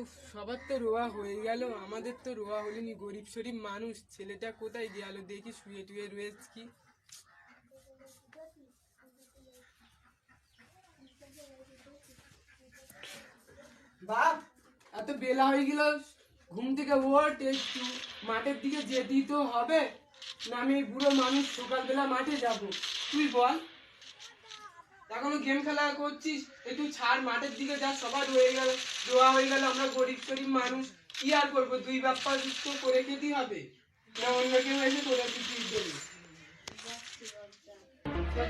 উফ, সবার তো রোয়া হয়ে গেল। আমাদের তো রোয়া হলেনি, গরিব শরীফ মানুষ। ছেলেটা কোথায় গেল? দেখি শুয়ে টুয়ে রয়েছে কি। বাপ, এত বেলা হয়ে গেল। ঘুম থেকে ওঠ, একটু মাঠের দিকে যেতেই তো হবে। না আমি বুড়ো মানুষ সকালবেলা মাঠে যাব। তুই বল। এখনও গেম খেলা করছিস একটু ছাড় মাঠের দিকে যা সবার রয়ে গেল রোয়া হয়ে গেল আমরা গরিব গরিব মানুষ। কি আর করব দুই বাপ্পা তো করে খেতেই হবে? না অন্য কেউ এসে করে দিতে দেবে।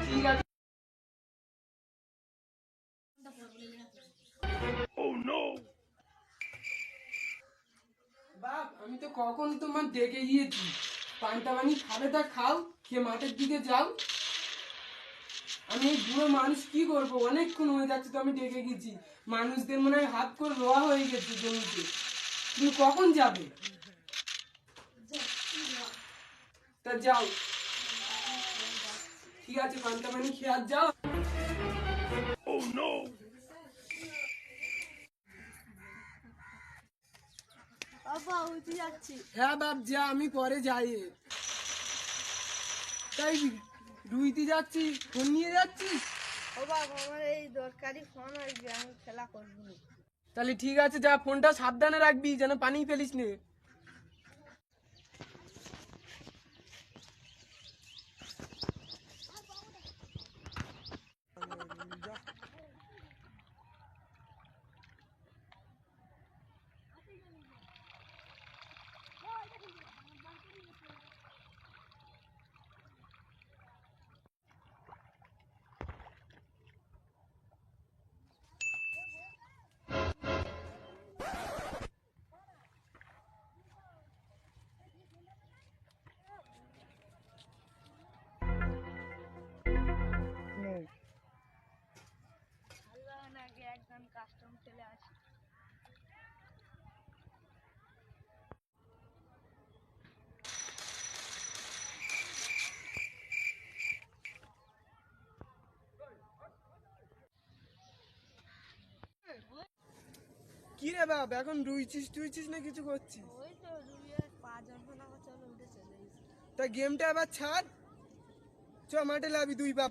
ঠিক আছে। বাপ আমি তো কখন তোমার ডেকে গিয়েছি পান্তা পানি খাবে তা খাও খেয়ে মাঠের দিকে যাও। আমি এই বুড়ো মানুষ কি করব? অনেকক্ষণ হয়ে যাচ্ছে তো আমি ডেকে গেছি। মানুষদের মনে হয় হাত করে রোয়া হয়ে গেছে জমিতে। তুমি কখন যাবে? তা যাও। ঠিক আছে পান্তা পানি খেয়ে আর যাও বাবা উঠে যাচ্ছি। হ্যাঁ বাপ যা আমি পরে যাই। তাই রুইতে যাচ্ছি ফোন নিয়ে যাচ্ছিস ও বাবা আমার এই দরকারি ফোন আসবে আমি খেলা করব। তাহলে ঠিক আছে যা ফোনটা সাবধানে রাখবি যেন পানি ফেলিস নে কি রে বাপ এখন রুইছিস টুইছিস না কিছু করছিস? ওই তো রুইয়ের পা যন্ত্রণা করছে বলে উঠে চলে গেছে। তা গেমটা আবার ছাড়। চ মাঠে লাবি দুই বাপ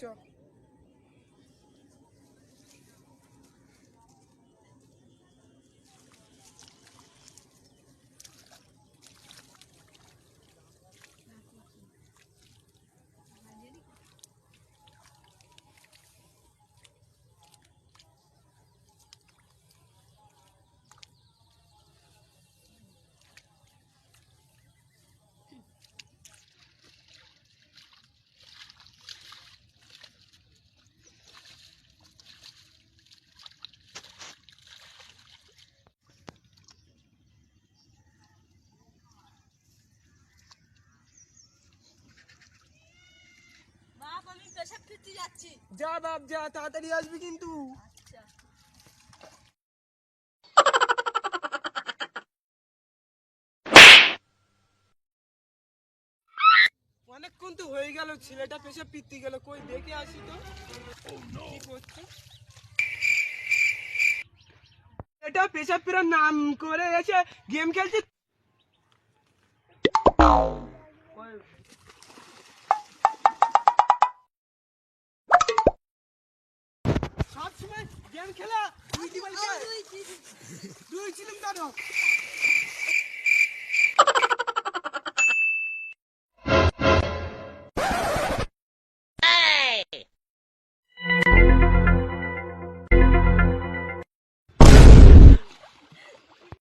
চ বাপ আমি পেশাব ফিরতে যাচ্ছি যা বাপ যা তাড়াতাড়ি আসবি কিন্তু। আচ্ছা। অনেকক্ষণ তো হয়ে গেল ছেলেটা পেশা পিত্তি গেল। কই দেখে আসি তো। কি করছে? এটা পেশা ফেরার নাম করে এসে গেম খেলছে। খেলা দুই ছিলাম কেন